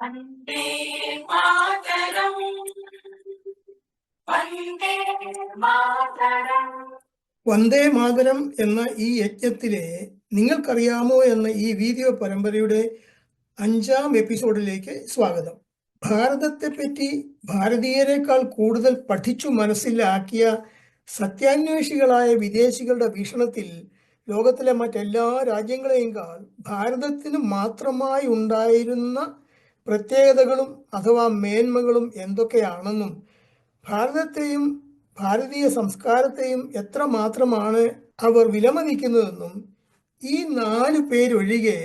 വന്ദേ മാതരം. മാതരം. മാതരം എന്ന ഈ യജ്ഞത്തിലെ നിങ്ങൾക്കറിയാമോ എന്ന ഈ വീഡിയോ പരമ്പരയുടെ അഞ്ചാം എപ്പിസോഡിലേക്ക് സ്വാഗതം. ഭാരതത്തെ ഭാരതത്തെപ്പറ്റി ഭാരതീയരെക്കാൾ കൂടുതൽ പഠിച്ചു മനസ്സിലാക്കിയ സത്യാന്വേഷികളായ വിദേശികളുടെ വീക്ഷണത്തിൽ ലോകത്തിലെ മറ്റെല്ലാ രാജ്യങ്ങളെയും കാൾ ഭാരതത്തിന് മാത്രമായി ഉണ്ടായിരുന്ന പ്രത്യേകതകളും അഥവാ മേന്മകളും എന്തൊക്കെയാണെന്നും ഭാരതത്തെയും ഭാരതീയ സംസ്കാരത്തെയും എത്ര മാത്രമാണ് അവർ വിലമതിക്കുന്നതെന്നും ഈ നാല് പേരൊഴികെ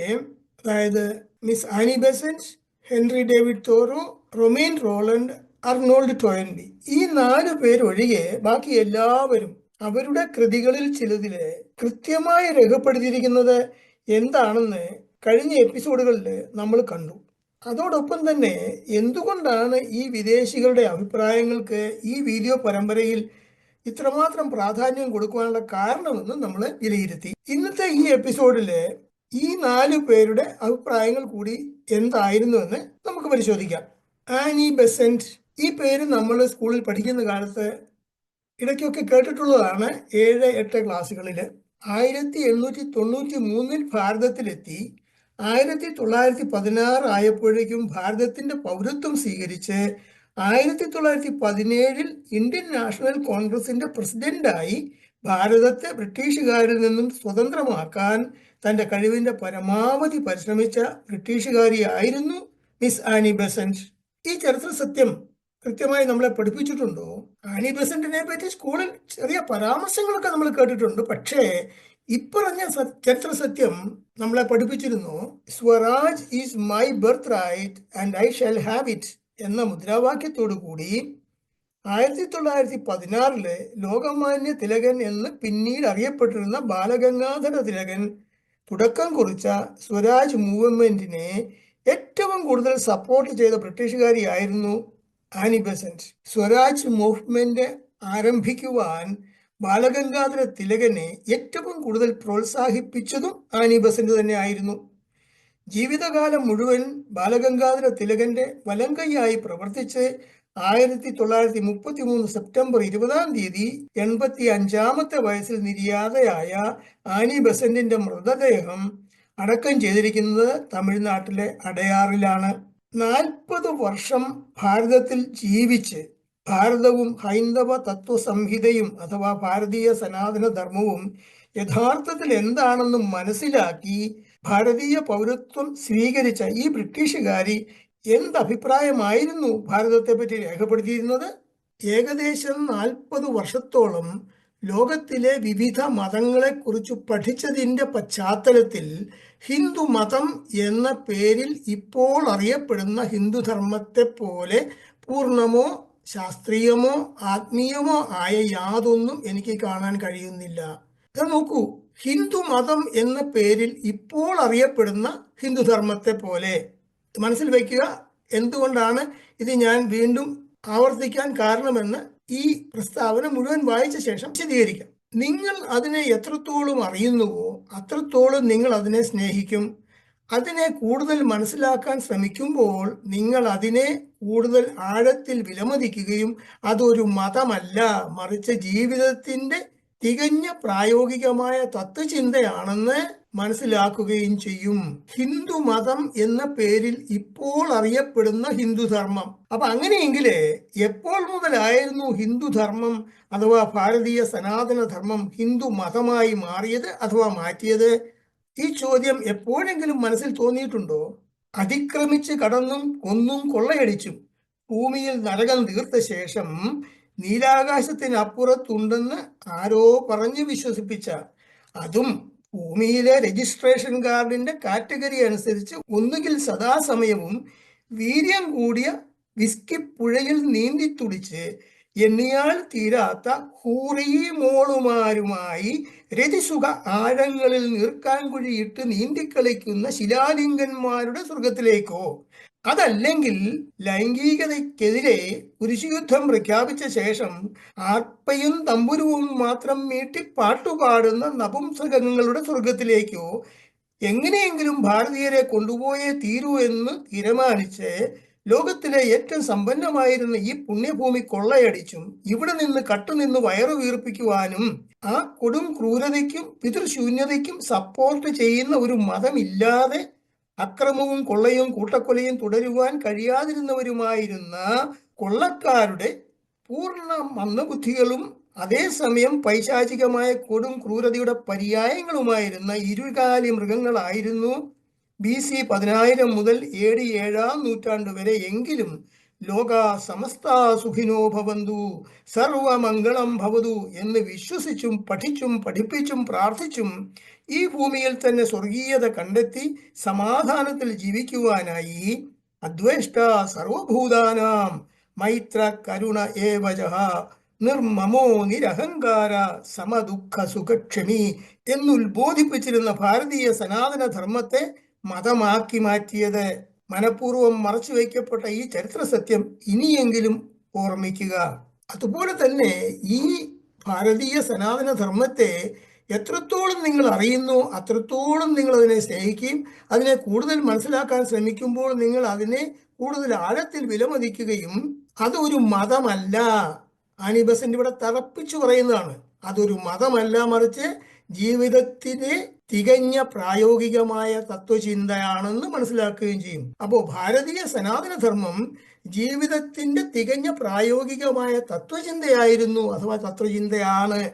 അതായത് miss Annie Besant Henry David Thoreau Romain Rolland Arnold Toynbee ഈ നാല് പേരൊഴികെ ബാക്കി എല്ലാവരും അവരുടെ കൃതികളിൽ ചിലതിലെ കൃത്യമായി രേഖപ്പെടുത്തിയിരിക്കുന്നത് എന്താണെന്ന് കഴിഞ്ഞ എപ്പിസോഡുകളിൽ നമ്മൾ കണ്ടു. അതോടൊപ്പം തന്നെ എന്തുകൊണ്ടാണ് ഈ വിദേശികളുടെ അഭിപ്രായങ്ങൾക്ക് ഈ വീഡിയോ പരമ്പരയിൽ ഇത്രമാത്രം പ്രാധാന്യം കൊടുക്കുവാനുള്ള കാരണമെന്ന് നമ്മൾ വിലയിരുത്തി. ഇന്നത്തെ ഈ എപ്പിസോഡിൽ ഈ നാലു പേരുടെ അഭിപ്രായങ്ങൾ കൂടി എന്തായിരുന്നു എന്ന് നമുക്ക് പരിശോധിക്കാം. ആനി ബെസന്റ് ഈ പേര് നമ്മൾ സ്കൂളിൽ പഠിക്കുന്ന കാലത്ത് ഇടയ്ക്കൊക്കെ കേട്ടിട്ടുള്ളതാണ് ഏഴ് എട്ട് ക്ലാസ്സുകളിൽ ആയിരത്തി എണ്ണൂറ്റി തൊണ്ണൂറ്റി മൂന്നിൽ ഭാരതത്തിലെത്തി. ആയിരത്തി തൊള്ളായിരത്തി പതിനാറ് ആയപ്പോഴേക്കും ഭാരതത്തിന്റെ പൗരത്വം സ്വീകരിച്ച് ആയിരത്തി തൊള്ളായിരത്തി പതിനേഴിൽ ഇന്ത്യൻ നാഷണൽ കോൺഗ്രസിന്റെ പ്രസിഡന്റായി ഭാരതത്തെ ബ്രിട്ടീഷുകാരിൽ നിന്നും സ്വതന്ത്രമാക്കാൻ തന്റെ കഴിവിന്റെ പരമാവധി പരിശ്രമിച്ച ബ്രിട്ടീഷുകാരിയായിരുന്നു മിസ് ആനി ബസന്റ്. ഈ ചരിത്ര സത്യം കൃത്യമായി നമ്മളെ പഠിപ്പിച്ചിട്ടുണ്ടോ? ആനി ബസന്റിനെ പറ്റി സ്കൂളിൽ ചെറിയ പരാമർശങ്ങളൊക്കെ നമ്മൾ കേട്ടിട്ടുണ്ട്. പക്ഷേ ഇപ്പറഞ്ഞ ചരിത്ര സത്യം നമ്മളെ പഠിപ്പിച്ചിരുന്നു swaraj is my birthright and I shall have it എന്ന മുദ്രാവാക്യത്തോടു കൂടി ആയിരത്തി തൊള്ളായിരത്തി പതിനാറിൽ ലോകമാന്യ തിലകൻ എന്ന് പിന്നീട് അറിയപ്പെട്ടിരുന്ന ബാലഗംഗാധര തിലകൻ തുടക്കം കുറിച്ച സ്വരാജ് മൂവ്മെന്റിനെ ഏറ്റവും കൂടുതൽ സപ്പോർട്ട് ചെയ്ത ബ്രിട്ടീഷുകാരിയായിരുന്നു ആനി ബെസന്റ് സ്വരാജ് മൂവ്മെന്റ് ആരംഭിക്കുവാൻ ബാലഗംഗാധര തിലകനെ ഏറ്റവും കൂടുതൽ പ്രോത്സാഹിപ്പിച്ചതും ആനി ബസന്റ് തന്നെ ആയിരുന്നു ജീവിതകാലം മുഴുവൻ ബാലഗംഗാധര തിലകന്റെ വലങ്കയ്യായി പ്രവർത്തിച്ച് ആയിരത്തി തൊള്ളായിരത്തി മുപ്പത്തി മൂന്ന് സെപ്റ്റംബർ ഇരുപതാം തീയതി എൺപത്തി അഞ്ചാമത്തെ വയസ്സിൽ നിര്യാതയായ ആനി ബസന്റിന്റെ മൃതദേഹം അടക്കം ചെയ്തിരിക്കുന്നത് തമിഴ്നാട്ടിലെ അടയാറിലാണ്. നാൽപ്പത് വർഷം ഭാരതത്തിൽ ജീവിച്ച് ഭാരതവും ഹൈന്ദവ തത്വസംഹിതയും അഥവാ ഭാരതീയ സനാതന ധർമ്മവും യഥാർത്ഥത്തിൽ എന്താണെന്ന് മനസ്സിലാക്കി ഭാരതീയ പൗരത്വം സ്വീകരിച്ച ഈ ബ്രിട്ടീഷുകാരി എന്തഭിപ്രായമായിരുന്നു ഭാരതത്തെ പറ്റി രേഖപ്പെടുത്തിയിരുന്നത്? ഏകദേശം നാൽപ്പത് വർഷത്തോളം ലോകത്തിലെ വിവിധ മതങ്ങളെക്കുറിച്ച് പഠിച്ചതിന്റെ പശ്ചാത്തലത്തിൽ ഹിന്ദു മതം എന്ന പേരിൽ ഇപ്പോൾ അറിയപ്പെടുന്ന ഹിന്ദുധർമ്മത്തെ പോലെ പൂർണമോ ശാസ്ത്രീയമോ ആത്മീയമോ ആയ യാതൊന്നും എനിക്ക് കാണാൻ കഴിയുന്നില്ല. ഇത് നോക്കൂ ഹിന്ദു മതം എന്ന പേരിൽ ഇപ്പോൾ അറിയപ്പെടുന്ന ഹിന്ദുധർമ്മത്തെ പോലെ. മനസ്സിൽ വയ്ക്കുക എന്തുകൊണ്ടാണ് ഇത് ഞാൻ വീണ്ടും ആവർത്തിക്കാൻ കാരണമെന്ന് ഈ പ്രസ്താവന മുഴുവൻ വായിച്ച ശേഷം വിശദീകരിക്കാം. നിങ്ങൾ അതിനെ എത്രത്തോളം അറിയുന്നുവോ അത്രത്തോളം നിങ്ങൾ അതിനെ സ്നേഹിക്കും. അതിനെ കൂടുതൽ മനസ്സിലാക്കാൻ ശ്രമിക്കുമ്പോൾ നിങ്ങൾ അതിനെ കൂടുതൽ ആഴത്തിൽ വിലമതിക്കുകയും അതൊരു മതമല്ല മറിച്ച് ജീവിതത്തിന്റെ തികഞ്ഞ പ്രായോഗികമായ തത്വചിന്തയാണെന്ന് മനസ്സിലാക്കുകയും ചെയ്യും. ഹിന്ദു മതം എന്ന പേരിൽ ഇപ്പോൾ അറിയപ്പെടുന്ന ഹിന്ദുധർമ്മം അപ്പൊ അങ്ങനെയെങ്കിൽ എപ്പോൾ മുതലായിരുന്നു ഹിന്ദുധർമ്മം അഥവാ ഭാരതീയ സനാതന ധർമ്മം ഹിന്ദു മതമായി മാറിയത് അഥവാ മാറ്റിയത്? ഈ ചോദ്യം എപ്പോഴെങ്കിലും മനസ്സിൽ തോന്നിയിട്ടുണ്ടോ? അതിക്രമിച്ച് കടന്നും കൊന്നും കൊള്ളയടിച്ചും ഭൂമിയിൽ നരകം തീർത്ത ശേഷം നീലാകാശത്തിനപ്പുറത്തുണ്ടെന്ന് ആരോ പറഞ്ഞു വിശ്വസിപ്പിച്ച അതും ഭൂമിയിലെ രജിസ്ട്രേഷൻ കാർഡിന്റെ കാറ്റഗറി അനുസരിച്ച് ഒന്നുകിൽ സദാസമയവും വീര്യം കൂടിയ വിസ്കി പുഴയിൽ നീന്തി തുടിച്ച് എണ്ണിയാൽ തീരാത്ത ഹൂറിമോളുമാരുമായി രതിസുഖ ആഴങ്ങളിൽ നീർക്കാൻ കുഴിയിട്ട് നീന്തിക്കളിക്കുന്ന ശിലാലിംഗന്മാരുടെ സ്വർഗത്തിലേക്കോ അതല്ലെങ്കിൽ ലൈംഗികതയ്ക്കെതിരെ കുരിശുയുദ്ധം പ്രഖ്യാപിച്ച ശേഷം ആർപ്പയും തമ്പുരുവും മാത്രം മീട്ടി പാട്ടുപാടുന്ന നപുംസകങ്ങളുടെ സ്വർഗത്തിലേക്കോ എങ്ങനെയെങ്കിലും ഭാരതീയരെ കൊണ്ടുപോയേ തീരൂ എന്ന് തീരുമാനിച്ച് ലോകത്തിലെ ഏറ്റവും സമ്പന്നമായിരുന്ന ഈ പുണ്യഭൂമി കൊള്ളയടിച്ചും ഇവിടെ നിന്ന് കട്ടുനിന്ന് വയറു വീർപ്പിക്കുവാനും ആ കൊടും ക്രൂരതയ്ക്കും പിതൃശൂന്യതയ്ക്കും സപ്പോർട്ട് ചെയ്യുന്ന ഒരു മതമില്ലാതെ അക്രമവും കൊള്ളയും കൂട്ടക്കൊലയും തുടരുവാൻ കഴിയാതിരുന്നവരുമായിരുന്ന കൊള്ളക്കാരുടെ പൂർണ മന്ദബുദ്ധികളും അതേസമയം പൈശാചികമായ കൊടും ക്രൂരതയുടെ പര്യായങ്ങളുമായിരുന്ന ഇരുകാലി മൃഗങ്ങളായിരുന്നു ബി സി പതിനായിരം മുതൽ ഡി ഏഴാം നൂറ്റാണ്ട് വരെ എങ്കിലും ലോക സമസ്ത സുഖിനോ ഭവന്തു സർവമംഗളം ഭവതു എന്ന് വിശ്വസിച്ചും പഠിച്ചും പഠിപ്പിച്ചും പ്രാർത്ഥിച്ചും ഈ ഭൂമിയിൽ തന്നെ സ്വർഗീയത കണ്ടെത്തി സമാധാനത്തിൽ ജീവിക്കുവാനായി അദ്വേഷ്ട സർവഭൂതാനാം മൈത്ര കരുണ ഏവജ നിർമ്മമോ നിരഹങ്കാര സമദുഃഖ സുഖക്ഷമി എന്നുദ്ബോധിപ്പിച്ചിരുന്ന ഭാരതീയ സനാതന ധർമ്മത്തെ മതമാക്കി മാറ്റിയത് മനഃപൂർവം മറച്ചു വയ്ക്കപ്പെട്ട ഈ ചരിത്ര സത്യം ഇനിയെങ്കിലും ഓർമ്മിക്കുക. അതുപോലെ തന്നെ ഈ ഭാരതീയ സനാതന ധർമ്മത്തെ എത്രത്തോളം നിങ്ങൾ അറിയുന്നു അത്രത്തോളം നിങ്ങൾ അതിനെ സ്നേഹിക്കുകയും അതിനെ കൂടുതൽ മനസ്സിലാക്കാൻ ശ്രമിക്കുമ്പോൾ നിങ്ങൾ അതിനെ കൂടുതൽ ആഴത്തിൽ വിലമതിക്കുകയും അതൊരു മതമല്ല. ആനിബസന്റ് ഇവിടെ തറപ്പിച്ചു പറയുന്നതാണ്. അതൊരു മതമല്ല മറിച്ച് ജീവിതത്തിലെ തികഞ്ഞ പ്രായോഗികമായ തത്വചിന്തയാണെന്ന് മനസ്സിലാക്കുകയും ചെയ്യും. അപ്പോൾ ഭാരതീയ സനാതനധർമ്മം ജീവിതത്തിന്റെ തികഞ്ഞ പ്രായോഗികമായ തത്വചിന്തയായിരുന്നു അഥവാ തത്വചിന്തയാണ്.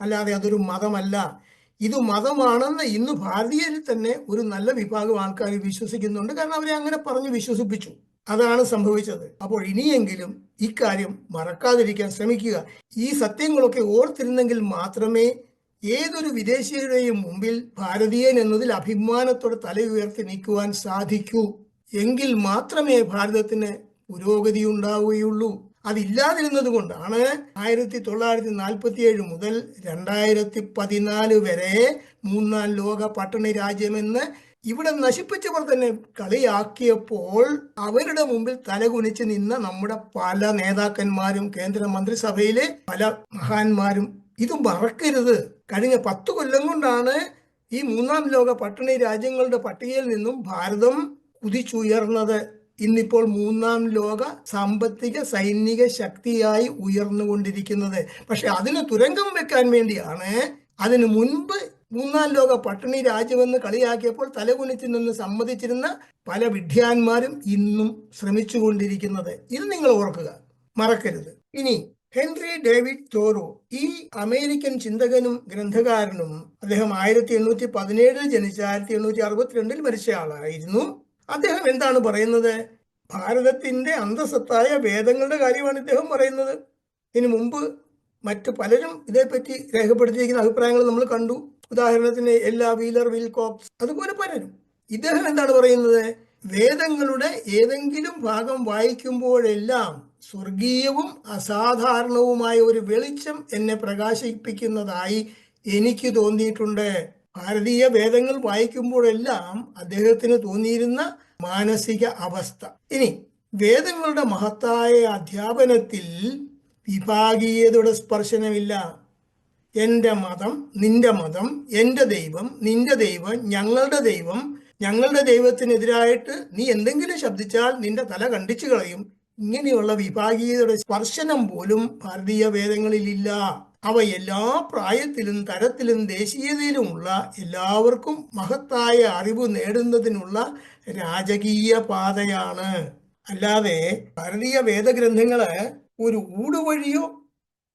അല്ലാതെ അതൊരു മതമല്ല. ഇത് മതമാണെന്ന് ഇന്ന് ഭാരതീയരിൽ തന്നെ ഒരു നല്ല വിഭാഗം ആൾക്കാർ വിശ്വസിക്കുന്നുണ്ട്. കാരണം അവരെ അങ്ങനെ പറഞ്ഞു വിശ്വസിപ്പിച്ചു. അതാണ് സംഭവിച്ചത്. അപ്പോൾ ഇനിയെങ്കിലും ഇക്കാര്യം മറക്കാതിരിക്കാൻ ശ്രമിക്കുക. ഈ സത്യങ്ങളൊക്കെ ഓർത്തിരുന്നെങ്കിൽ മാത്രമേ ഏതൊരു വിദേശിയുടെയും മുമ്പിൽ ഭാരതീയൻ എന്നതിൽ അഭിമാനത്തോടെ തല ഉയർത്തി നിൽക്കുവാൻ സാധിക്കൂ. എങ്കിൽ മാത്രമേ ഭാരതത്തിന് പുരോഗതി ഉണ്ടാവുകയുള്ളൂ. അതില്ലാതിരുന്നത് കൊണ്ടാണ് ആയിരത്തി തൊള്ളായിരത്തി നാൽപ്പത്തി ഏഴ് മുതൽ രണ്ടായിരത്തി പതിനാല് വരെ മൂന്നാം ലോക പട്ടണി രാജ്യമെന്ന് ഇവിടെ നശിപ്പിച്ചവർ തന്നെ കളിയാക്കിയപ്പോൾ അവരുടെ മുമ്പിൽ തലകുനിച്ച് നിന്ന നമ്മുടെ പല നേതാക്കന്മാരും കേന്ദ്രമന്ത്രിസഭയിലെ പല മഹാന്മാരും. ഇത് മറക്കരുത്. കഴിഞ്ഞ പത്ത് കൊല്ലം കൊണ്ടാണ് ഈ മൂന്നാം ലോക പട്ടിണി രാജ്യങ്ങളുടെ പട്ടികയിൽ നിന്നും ഭാരതം കുതിച്ചുയർന്നത്. ഇന്നിപ്പോൾ മൂന്നാം ലോക സാമ്പത്തിക സൈനിക ശക്തിയായി ഉയർന്നുകൊണ്ടിരിക്കുന്നത്. പക്ഷെ അതിന് തുരങ്കം വെക്കാൻ വേണ്ടിയാണ് അതിനു മുൻപ് മൂന്നാം ലോക പട്ടിണി രാജ്യമെന്ന് കളിയാക്കിയപ്പോൾ തലകുനിച്ച് നിന്ന് സമ്മതിച്ചിരുന്ന പല വിഡ്ഢിയാന്മാരും ഇന്നും ശ്രമിച്ചുകൊണ്ടിരിക്കുന്നത്. ഇത് നിങ്ങൾ ഓർക്കുക. മറക്കരുത്. ഇനി ഹെൻറി ഡേവിഡ് തോറോ ഈ അമേരിക്കൻ ചിന്തകനും ഗ്രന്ഥകാരനും അദ്ദേഹം ആയിരത്തി എണ്ണൂറ്റി പതിനേഴിൽ ജനിച്ച ആയിരത്തി എണ്ണൂറ്റി അറുപത്തിരണ്ടിൽ മരിച്ച ആളായിരുന്നു. അദ്ദേഹം എന്താണ് പറയുന്നത്? ഭാരതത്തിന്റെ അന്തസത്തായ വേദങ്ങളുടെ കാര്യമാണ് ഇദ്ദേഹം പറയുന്നത്. ഇതിനു മുമ്പ് മറ്റു പലരും ഇതേപ്പറ്റി രേഖപ്പെടുത്തിയിരിക്കുന്ന അഭിപ്രായങ്ങൾ നമ്മൾ കണ്ടു. ഉദാഹരണത്തിന് എല്ലാ വീലർ വിൽകോപ്സ് അതുപോലെ പലരും. ഇദ്ദേഹം എന്താണ് പറയുന്നത്? വേദങ്ങളുടെ ഏതെങ്കിലും ഭാഗം വായിക്കുമ്പോഴെല്ലാം സ്വർഗീയവും അസാധാരണവുമായ ഒരു വെളിച്ചം എന്നെ പ്രകാശിപ്പിക്കുന്നതായി എനിക്ക് തോന്നിയിട്ടുണ്ട്. ഭാരതീയ വേദങ്ങൾ വായിക്കുമ്പോഴെല്ലാം അദ്ദേഹത്തിന് തോന്നിയിരുന്ന മാനസിക അവസ്ഥ. ഇനി വേദങ്ങളുടെ മഹത്തായ അധ്യാപനത്തിൽ വിഭാഗീയതയുടെ സ്പർശനമില്ല. എന്റെ മതം നിന്റെ മതം എന്റെ ദൈവം നിന്റെ ദൈവം ഞങ്ങളുടെ ദൈവം ഞങ്ങളുടെ ദൈവത്തിനെതിരായിട്ട് നീ എന്തെങ്കിലും ശബ്ദിച്ചാൽ നിന്റെ തല കണ്ടിച്ചു കളയും. ഇങ്ങനെയുള്ള വിഭാഗീയതയുടെ സ്പർശനം പോലും ഭാരതീയ വേദങ്ങളിലില്ല. അവ എല്ലാ പ്രായത്തിലും തരത്തിലും ദേശീയതയിലുമുള്ള എല്ലാവർക്കും മഹത്തായ അറിവ് നേടുന്നതിനുള്ള രാജകീയ പാതയാണ്. അല്ലാതെ ഭാരതീയ വേദഗ്രന്ഥങ്ങൾ ഒരു ഊടുവഴിയോ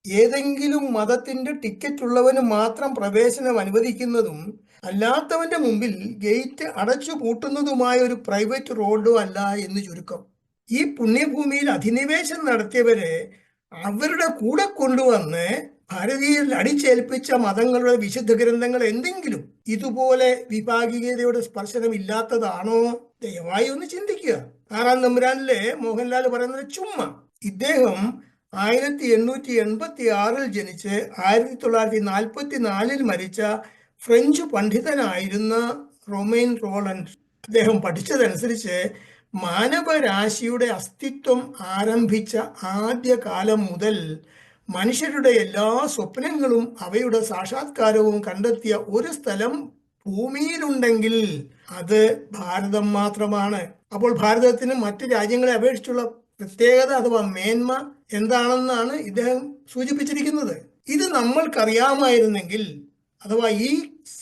ഏതെങ്കിലും മതത്തിന്റെ ടിക്കറ്റ് ഉള്ളവന് മാത്രം പ്രവേശനം അനുവദിക്കുന്നതും അല്ലാത്തവന്റെ മുമ്പിൽ ഗേറ്റ് അടച്ചു പൂട്ടുന്നതുമായ ഒരു പ്രൈവറ്റ് റോഡോ അല്ല എന്ന് ചുരുക്കം. ഈ പുണ്യഭൂമിയിൽ അധിനിവേശം നടത്തിയവരെ അവരുടെ കൂടെ കൊണ്ടുവന്ന് ഭാരതീയരിൽ അടിച്ചേൽപ്പിച്ച മതങ്ങളുടെ വിശുദ്ധ ഗ്രന്ഥങ്ങൾ എന്തെങ്കിലും ഇതുപോലെ വിഭാഗീയതയുടെ സ്പർശനം ഇല്ലാത്തതാണോ? ദയവായി ഒന്ന് ചിന്തിക്കുക. ആറാം നമ്പുരാനിലെ മോഹൻലാൽ പറയുന്നത് ചുമ്മാ. ഇദ്ദേഹം ആയിരത്തി എണ്ണൂറ്റി എൺപത്തി ആറിൽ ജനിച്ച് ആയിരത്തി തൊള്ളായിരത്തി നാൽപ്പത്തി നാലിൽ മരിച്ച ഫ്രഞ്ച് പണ്ഡിതനായിരുന്ന റൊമൈൻ റോളൻഡ് അദ്ദേഹം പഠിച്ചതനുസരിച്ച് മാനവരാശിയുടെ അസ്തിത്വം ആരംഭിച്ച ആദ്യ കാലം മുതൽ മനുഷ്യരുടെ എല്ലാ സ്വപ്നങ്ങളും അവയുടെ സാക്ഷാത്കാരവും കണ്ടെത്തിയ ഒരു സ്ഥലം ഭൂമിയിലുണ്ടെങ്കിൽ അത് ഭാരതം മാത്രമാണ്. അപ്പോൾ ഭാരതത്തിന് മറ്റു രാജ്യങ്ങളെ അപേക്ഷിച്ചുള്ള പ്രത്യേകത അഥവാ മേന്മ എന്താണെന്നാണ് ഇദ്ദേഹം സൂചിപ്പിച്ചിരിക്കുന്നത്. ഇത് നമ്മൾക്കറിയാമായിരുന്നെങ്കിൽ അഥവാ ഈ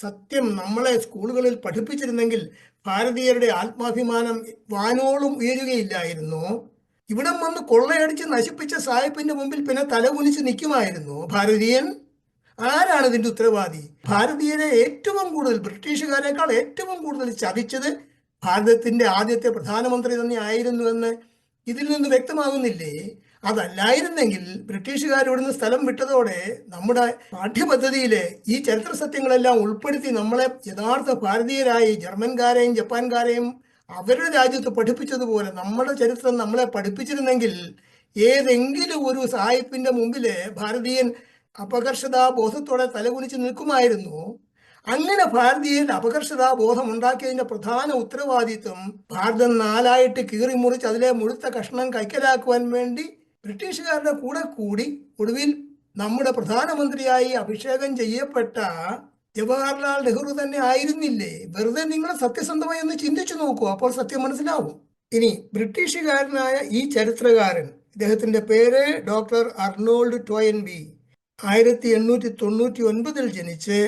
സത്യം നമ്മളെ സ്കൂളുകളിൽ പഠിപ്പിച്ചിരുന്നെങ്കിൽ ഭാരതീയരുടെ ആത്മാഭിമാനം വാനോളും ഉയരുകയില്ലായിരുന്നു. ഇവിടം വന്ന് കൊള്ളയടിച്ച് നശിപ്പിച്ച സാഹിബിന്റെ മുമ്പിൽ പിന്നെ തലകുനിച്ച് നിൽക്കുമായിരുന്നു. ഭാരതീയൻ ആരാണ് ഇതിന്റെ ഉത്തരവാദി? ഭാരതീയരെ ഏറ്റവും കൂടുതൽ ബ്രിട്ടീഷുകാരെക്കാൾ ഏറ്റവും കൂടുതൽ ചതിച്ചത് ഭാരതത്തിന്റെ ആദ്യത്തെ പ്രധാനമന്ത്രി തന്നെ ആയിരുന്നു എന്ന് ഇതിൽ നിന്ന് വ്യക്തമാകുന്നില്ലേ? അതല്ലായിരുന്നെങ്കിൽ ബ്രിട്ടീഷുകാർ ഇവിടുന്ന് സ്ഥലം വിട്ടതോടെ നമ്മുടെ പാഠ്യപദ്ധതിയിലെ ഈ ചരിത്ര സത്യങ്ങളെല്ലാം ഉൾപ്പെടുത്തി നമ്മളെ യഥാർത്ഥ ഭാരതീയരായി ജർമ്മൻകാരെയും ജപ്പാൻകാരെയും അവരുടെ രാജ്യത്ത് പഠിപ്പിച്ചതുപോലെ നമ്മുടെ ചരിത്രം നമ്മളെ പഠിപ്പിച്ചിരുന്നെങ്കിൽ ഏതെങ്കിലും ഒരു സാഹിബിന്റെ മുമ്പിൽ ഭാരതീയൻ അപകർഷതാ ബോധത്തോടെ തലകുനിച്ച് നിൽക്കുമായിരുന്നു. അങ്ങനെ ഭാരതീയൻ അപകർഷതാ ബോധം ഉണ്ടാക്കിയതിന്റെ പ്രധാന ഉത്തരവാദിത്വം ഭാരതം നാലായിട്ട് കീറി മുറിച്ച് അതിലെ മുഴുത്ത കഷ്ണം കൈക്കലാക്കുവാൻ വേണ്ടി ബ്രിട്ടീഷുകാരുടെ കൂടെ കൂടി ഒടുവിൽ നമ്മുടെ പ്രധാനമന്ത്രിയായി അഭിഷേകം ചെയ്യപ്പെട്ട ജവഹർലാൽ നെഹ്റു തന്നെ ആയിരുന്നില്ലേ? വെറുതെ നിങ്ങൾ സത്യസന്ധമായി ഒന്ന് ചിന്തിച്ചു നോക്കൂ അപ്പോൾ സത്യം മനസ്സിലാവും. ഇനി ബ്രിട്ടീഷുകാരനായ ഈ ചരിത്രകാരൻ ഇദ്ദേഹത്തിന്റെ പേര് ഡോക്ടർ അർണോൾഡ് ടോയൻബി ആയിരത്തി എണ്ണൂറ്റി തൊണ്ണൂറ്റി ഒൻപതിൽ ജനിച്ച്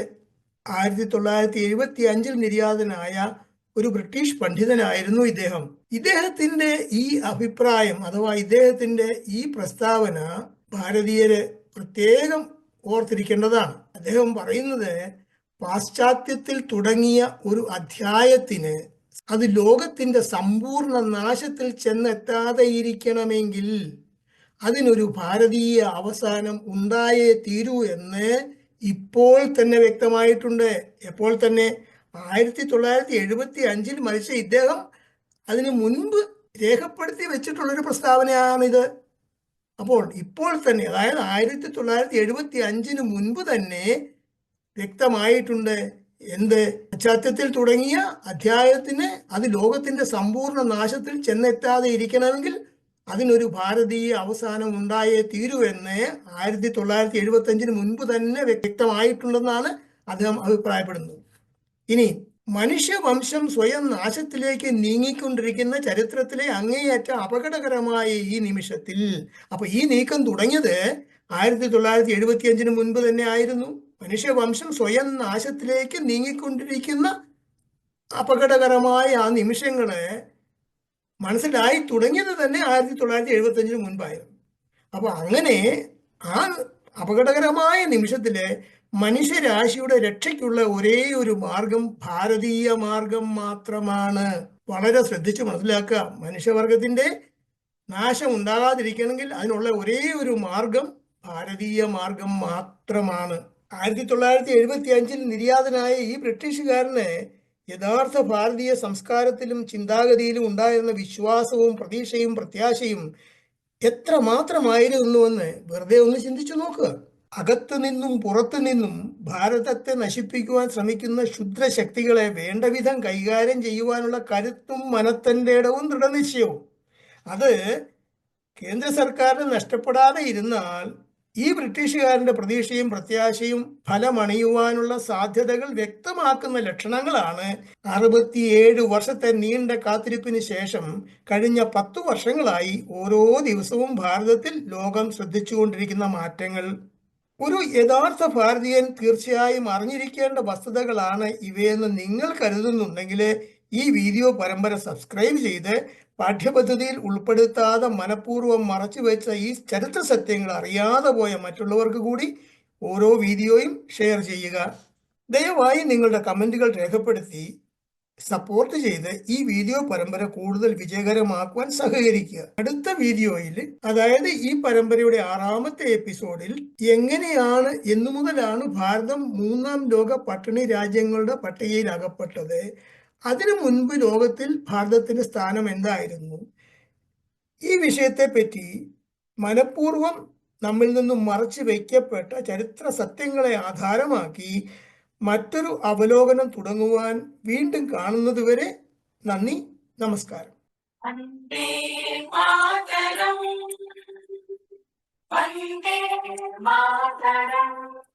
ആയിരത്തി തൊള്ളായിരത്തി എഴുപത്തി അഞ്ചിൽ നിര്യാതനായ ഒരു ബ്രിട്ടീഷ് പണ്ഡിതനായിരുന്നു ഇദ്ദേഹം. ഇദ്ദേഹത്തിന്റെ ഈ അഭിപ്രായം അഥവാ ഇദ്ദേഹത്തിന്റെ ഈ പ്രസ്താവന ഭാരതീയര് പ്രത്യേകം ഓർത്തിരിക്കേണ്ടതാണ്. അദ്ദേഹം പറയുന്നത് പാശ്ചാത്യത്തിൽ തുടങ്ങിയ ഒരു അധ്യായത്തിന് അത് ലോകത്തിന്റെ സമ്പൂർണ നാശത്തിൽ ചെന്നെത്താതെ ഇരിക്കണമെങ്കിൽ അതിനൊരു ഭാരതീയ അവസാനം ഉണ്ടായേ തീരൂ എന്ന് ഇപ്പോൾ തന്നെ വ്യക്തമായിട്ടുണ്ട്. എപ്പോൾ തന്നെ ആയിരത്തി തൊള്ളായിരത്തി എഴുപത്തി അഞ്ചിൽ മരിച്ച ഇദ്ദേഹം അതിനു മുൻപ് രേഖപ്പെടുത്തി വെച്ചിട്ടുള്ളൊരു പ്രസ്താവനയാണിത്. അപ്പോൾ ഇപ്പോൾ തന്നെ അതായത് ആയിരത്തി തൊള്ളായിരത്തി എഴുപത്തി അഞ്ചിന് മുൻപ് തന്നെ വ്യക്തമായിട്ടുണ്ട് എന്ത്? പശ്ചാത്തലത്തിൽ തുടങ്ങിയ അധ്യായത്തിന് അത് ലോകത്തിന്റെ സമ്പൂർണ നാശത്തിൽ ചെന്നെത്താതെ ഇരിക്കണമെങ്കിൽ അതിനൊരു ഭാരതീയ അവസാനം ഉണ്ടായേ തീരൂ എന്ന് ആയിരത്തി തൊള്ളായിരത്തി എഴുപത്തി അഞ്ചിന് മുൻപ് തന്നെ വ്യക്തമായിട്ടുണ്ടെന്നാണ് അദ്ദേഹം അഭിപ്രായപ്പെടുന്നത്. ഇനി മനുഷ്യവംശം സ്വയം നാശത്തിലേക്ക് നീങ്ങിക്കൊണ്ടിരിക്കുന്ന ചരിത്രത്തിലെ അങ്ങേയറ്റ അപകടകരമായ ഈ നിമിഷത്തിൽ അപ്പൊ ഈ നീക്കം തുടങ്ങിയത് ആയിരത്തി തൊള്ളായിരത്തി എഴുപത്തി അഞ്ചിന് മുൻപ് തന്നെ ആയിരുന്നു. മനുഷ്യവംശം സ്വയം നാശത്തിലേക്ക് നീങ്ങിക്കൊണ്ടിരിക്കുന്ന അപകടകരമായ ആ നിമിഷങ്ങൾ മനസ്സിലായി തുടങ്ങിയത് തന്നെ ആയിരത്തി തൊള്ളായിരത്തി എഴുപത്തി അഞ്ചിന് മുൻപായിരുന്നു. അപ്പൊ അങ്ങനെ ആ അപകടകരമായ നിമിഷത്തിൽ മനുഷ്യരാശിയുടെ രക്ഷയ്ക്കുള്ള ഒരേ ഒരു മാർഗം ഭാരതീയ മാർഗം മാത്രമാണ്. വളരെ ശ്രദ്ധിച്ച് മനസ്സിലാക്കുക. മനുഷ്യവർഗത്തിന്റെ നാശം ഉണ്ടാകാതിരിക്കണമെങ്കിൽ അതിനുള്ള ഒരേ ഒരു മാർഗം ഭാരതീയ മാർഗം മാത്രമാണ്. ആയിരത്തി തൊള്ളായിരത്തി എഴുപത്തി അഞ്ചിൽ നിര്യാതനായ ഈ ബ്രിട്ടീഷുകാരനെ യഥാർത്ഥ ഭാരതീയ സംസ്കാരത്തിലും ചിന്താഗതിയിലും ഉണ്ടായിരുന്ന വിശ്വാസവും പ്രതീക്ഷയും പ്രത്യാശയും എത്ര മാത്രമായിരുന്നുവെന്ന് വെറുതെ ഒന്ന് ചിന്തിച്ചു നോക്കുക. അകത്തു നിന്നും പുറത്തു നിന്നും ഭാരതത്തെ നശിപ്പിക്കുവാൻ ശ്രമിക്കുന്ന ക്ഷുദ്രശക്തികളെ വേണ്ട വിധം കൈകാര്യം ചെയ്യുവാനുള്ള കരുത്തും മനത്തന്റെടവും ദൃഢനിശ്ചയവും. അത് കേന്ദ്ര സർക്കാരിന് നഷ്ടപ്പെടാതെ ഇരുന്നാൽ ഈ ബ്രിട്ടീഷുകാരന്റെ പ്രതീക്ഷയും പ്രത്യാശയും ഫലമണിയുവാനുള്ള സാധ്യതകൾ വ്യക്തമാക്കുന്ന ലക്ഷണങ്ങളാണ് അറുപത്തിയേഴ് വർഷത്തെ നീണ്ട കാത്തിരിപ്പിന് ശേഷം കഴിഞ്ഞ പത്തു വർഷങ്ങളായി ഓരോ ദിവസവും ഭാരതത്തിൽ ലോകം ശ്രദ്ധിച്ചുകൊണ്ടിരിക്കുന്ന മാറ്റങ്ങൾ. ഒരു യഥാർത്ഥ ഭാരതീയൻ തീർച്ചയായും അറിഞ്ഞിരിക്കേണ്ട വസ്തുതകളാണ് ഇവയെന്ന് നിങ്ങൾ കരുതുന്നുണ്ടെങ്കിൽ ഈ വീഡിയോ പരമ്പര സബ്സ്ക്രൈബ് ചെയ്ത് പാഠ്യപദ്ധതിയിൽ ഉൾപ്പെടുത്താതെ മനഃപൂർവം മറച്ചുവെച്ച ഈ ചരിത്ര സത്യങ്ങൾ അറിയാതെ പോയ മറ്റുള്ളവർക്ക് കൂടി ഓരോ വീഡിയോയും ഷെയർ ചെയ്യുക. ദയവായി നിങ്ങളുടെ കമന്റുകൾ രേഖപ്പെടുത്തി സപ്പോർട്ട് ചെയ്ത് ഈ വീഡിയോ പരമ്പര കൂടുതൽ വിജയകരമാക്കുവാൻ സഹകരിക്കുക. അടുത്ത വീഡിയോയിൽ അതായത് ഈ പരമ്പരയുടെ ആറാമത്തെ എപ്പിസോഡിൽ എങ്ങനെയാണ് എന്നു മുതലാണ് ഭാരതം മൂന്നാം ലോക പട്ടിണി രാജ്യങ്ങളുടെ പട്ടികയിൽ അകപ്പെട്ടത്. അതിനു മുൻപ് ലോകത്തിൽ ഭാരതത്തിന്റെ സ്ഥാനം എന്തായിരുന്നു? ഈ വിഷയത്തെ വിഷയത്തെപ്പറ്റി മനഃപൂർവം നമ്മിൽ നിന്നും മറച്ചു വയ്ക്കപ്പെട്ട ചരിത്ര സത്യങ്ങളെ ആധാരമാക്കി മറ്റൊരു അവലോകനം തുടങ്ങുവാൻ വീണ്ടും കാണുന്നത് വരെ നന്ദി നമസ്കാരം. മാതരം. മാതരം.